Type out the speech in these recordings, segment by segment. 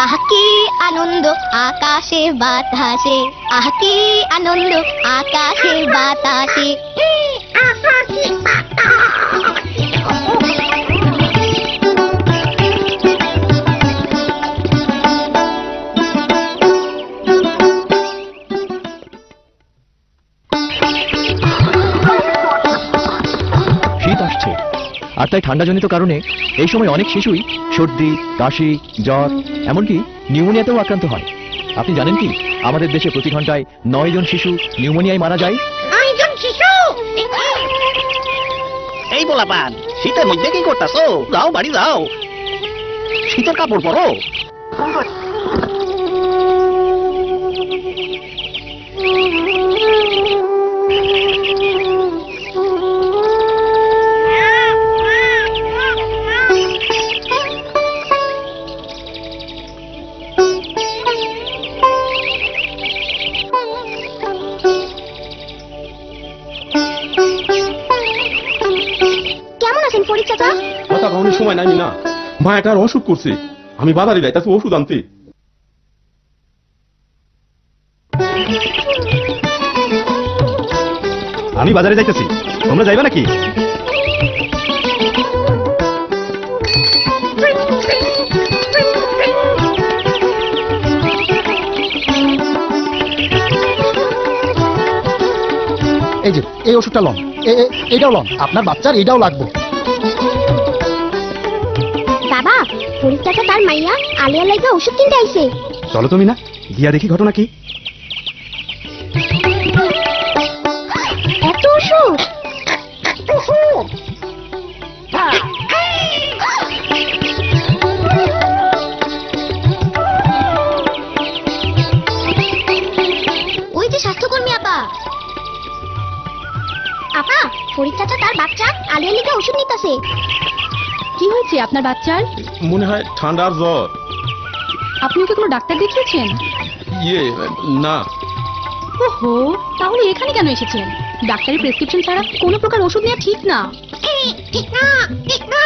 আহ কি আনন্দ আকাশে বাতাসে। আহ কি আনন্দ আকাশে বাতাসে। শীত তাই ঠান্ডাজনিত কারণে এই সময় অনেক শিশুই সর্দি কাশি জ্বর এমনকি নিউমোনিয়াতেও আক্রান্ত হয়। আপনি জানেন কি? আমাদের দেশে প্রতি ঘন্টায় নয় জন শিশু নিউমোনিয়ায় মারা যায়। এই পোলাপান শীতের মধ্যে কি করতেছো? যাও বাড়ি যাও। শীতের কাপড় পরো। কেমন কখনো সময় নাই না। মা একটা অসুখ করছে। আমি বাজারে যাইতাছি ওষুধ আনতে। আমি বাজারে যাইতেছি। তোমরা যাইবে নাকি? এই যে এই ওষুধটা লন। এটাও লন। আপনার বাচ্চার এটাও লাগবে। ফরিদ চাচা তার মাইয়া আলিয়া লাইগা ওষুধ কিনতে আইছে। চলো তুমি না গিয়া দেখি ঘটনা কি। এত ওষুধ? ওই যে স্বাস্থ্যকর্মী আপা। আপা ফরিদ চাচা তার বাচ্চা আলিয়া লিগা ওষুধ নিতেছে। কি হয়েছে আপনার বাচ্চার? মনে হয় ঠান্ডার জ্বর। আপনি ওকে কোনো ডাক্তার দেখিয়েছেন? ইয়ে না। ওহো তাহলে এখানে কেন এসেছেন? ডাক্তারের প্রেসক্রিপশন ছাড়া কোনো প্রকার ওষুধ নেওয়া ঠিক না। ঠিক না ঠিক না।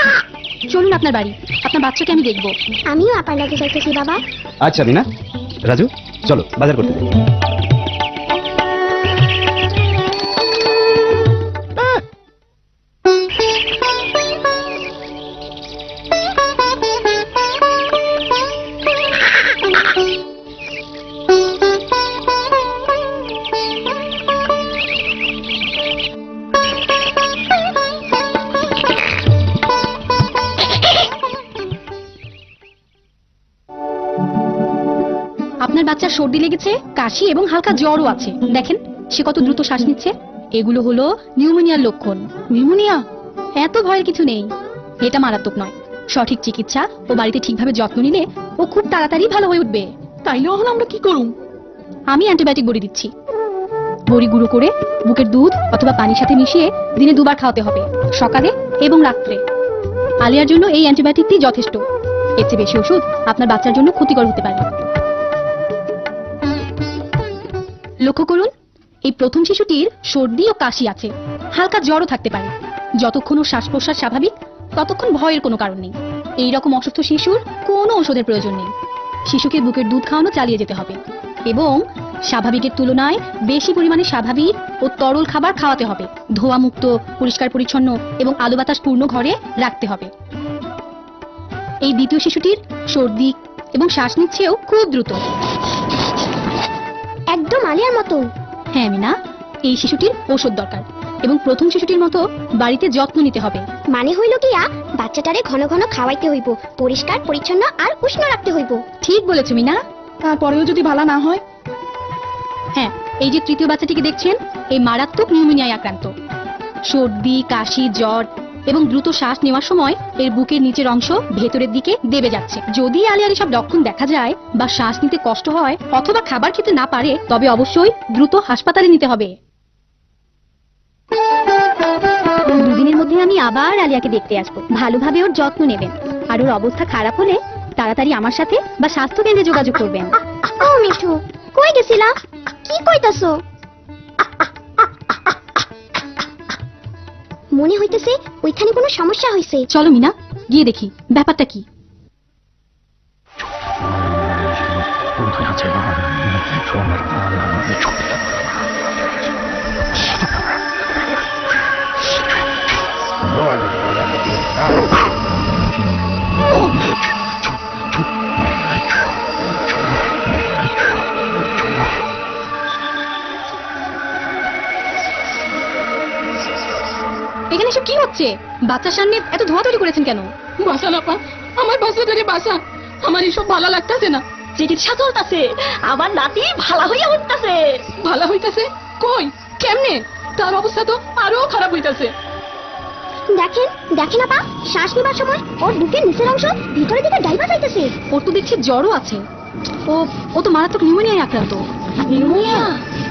চলুন আপনার বাড়ি। আপনার বাচ্চাকে আমি দেখব। আমিও আপার লাগে যাইতেছি বাবা। আচ্ছা মিনা। রাজু চলো বাজার করতে আপনার বাচ্চার সর্দি লেগেছে কাশি এবং হালকা জ্বরও আছে। দেখেন সে কত দ্রুত শ্বাস নিচ্ছে। এগুলো হলো নিউমোনিয়ার লক্ষণ। নিউমোনিয়া? এত ভয়ের কিছু নেই। এটা মারাত্মক নয়। সঠিক চিকিৎসা ও বাড়িতে ঠিকভাবে যত্ন নিলে ও খুব তাড়াতাড়ি ভালো হয়ে উঠবে। তাইলে এখন আমরা কি করুম? আমি অ্যান্টিবায়োটিক বড়ি দিচ্ছি। বড়ি গুঁড়ো করে বুকের দুধ অথবা পানির সাথে মিশিয়ে দিনে দুবার খাওয়াতে হবে সকালে এবং রাত্রে। আলিয়ার জন্য এই অ্যান্টিবায়োটিকটি যথেষ্ট। এর চেয়ে বেশি ওষুধ আপনার বাচ্চার জন্য ক্ষতিকর হতে পারে। লক্ষ্য করুন, এই প্রথম শিশুটির সর্দি ও কাশি আছে। হালকা জ্বরও থাকতে পারে। যতক্ষণ ওর শ্বাস প্রশ্বাস স্বাভাবিক, ততক্ষণ ভয়ের কোনো কারণ নেই। এই রকম অসুস্থ শিশুর কোনো ওষুধের প্রয়োজন নেই। শিশুকে বুকের দুধ খাওয়ানো চালিয়ে যেতে হবে এবং স্বাভাবিকের তুলনায় বেশি পরিমাণে স্বাভাবিক ও তরল খাবার খাওয়াতে হবে। ধোয়া মুক্ত পরিষ্কার পরিচ্ছন্ন এবং আলো বাতাস পূর্ণ ঘরে রাখতে হবে। এই দ্বিতীয় শিশুটির সর্দি এবং শ্বাস নিচ্ছেও খুব দ্রুত। একদম আলিয়ার মতো। হ্যাঁ মিনা এই শিশুটির ওষুধ দরকার এবং প্রথম শিশুটির মতো বাড়িতে যত্ন নিতে হবে। মানে হইল গিয়া বাচ্চাটারে ঘন ঘন খাওয়াইতে হইব পরিষ্কার পরিচ্ছন্ন আর উষ্ণ রাখতে হইব। ঠিক বলেছ মিনা। তারপরেও যদি ভালো না হয়? হ্যাঁ এই যে তৃতীয় বাচ্চাটিকে দেখছেন এই মারাত্মক নিউমোনিয়ায় আক্রান্ত। সর্দি কাশি জ্বর এবং দ্রুত শ্বাস নেওয়ার সময় এর বুকের নিচের অংশ ভেতরের দিকে দেবে যাচ্ছে। যদি আলিয়ার সব লক্ষণ দেখা যায় বা শ্বাস নিতে কষ্ট হয় অথবা খাবার খেতে না পারে, তবে অবশ্যই দ্রুত হাসপাতালে নিতে হবে। দুদিনের মধ্যে আমি আবার আলিয়াকে দেখতে আসব। ভালোভাবে ওর যত্ন নেবেন। আর ওর অবস্থা খারাপ হলে তাড়াতাড়ি আমার সাথে বা স্বাস্থ্য কেন্দ্রে যোগাযোগ করবেন। ও মিঠু, কই গেছিলা? কি কইতাছো? মনে হইতেছে ওইখানে কোনো সমস্যা হয়েছে চলো মিনা গিয়ে দেখি ব্যাপারটা কি? আছে হচ্ছে বাচ্চার সামনে এত ধোয়া তৈরি করেছেন কেন? বাসা না পা আমার বাসাটারে বাসা আমার এসব ভালো লাগতাছে না। চিকিৎসা চলতেছে আমার নাতি ভালো হইয়া উঠতেছে। ভালো হইতাছে? কই? কেমনে? তার অবস্থা তো আরও খারাপ হইতাছে। দেখেন দেখেন আপা শ্বাস নেবার সময় ওর বুকের নিচের অংশ ভিতরের দিকে ডাইভার যাইতেছে ওর তো দেখছি জ্বরও আছে। ও ও তো মারাত্মক নিউমোনিয়ায় আক্রান্ত। নিউমোনিয়া?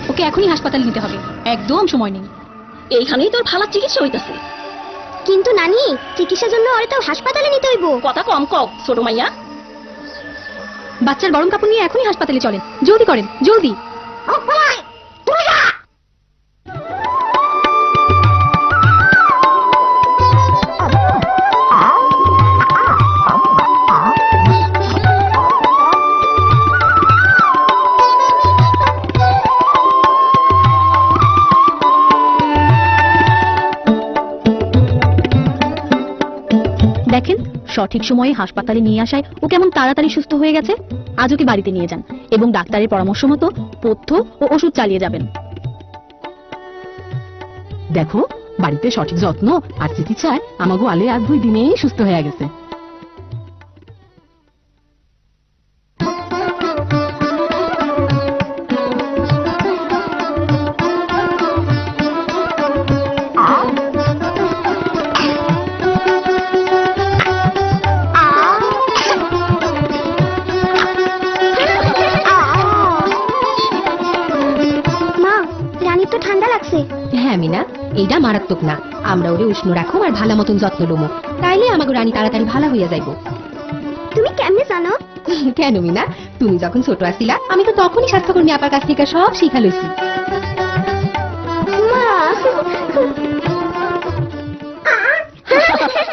ওকে এখনই হাসপাতালে নিতে হবে। একদম সময় নেই। এইখানেই তোর ভালো চিকিৎসা হইতাছে। কিন্তু নানি চিকিৎসার জন্য ওরে তো হাসপাতালে নিতে হইব। কথা কম কম ছোট মাইয়া। বাচ্চার গরম কাপড় নিয়ে এখনই হাসপাতালে চলেন। জলদি করেন জলদি। সঠিক সময়ে হাসপাতালে নিয়ে আসায় ও কেমন তাড়াতাড়ি সুস্থ হয়ে গেছে? আজও কি বাড়িতে নিয়ে যান এবং ডাক্তারের পরামর্শ মতো পথ্য ও ওষুধ চালিয়ে যাবেন। দেখো, বাড়িতে সঠিক যত্ন আর চিকিৎসায় আমাগো আলে আর দুই দিনেই সুস্থ হয়ে গেছে। হ্যাঁ এইটা মারাত্মক না। আমরা ওরে উষ্ণ রাখো আর ভালো মতন যত্ন লমো। তাইলে আমাকে রানী তাড়াতাড়ি ভালো হইয়া যাইব। তুমি কেমনে জানো? কেন মিনা? তুমি যখন ছোট আসিলা আমি তো তখনই স্বাস্থ্যকর্মী আপার কাছ থেকে সব শিখা লইছি। মা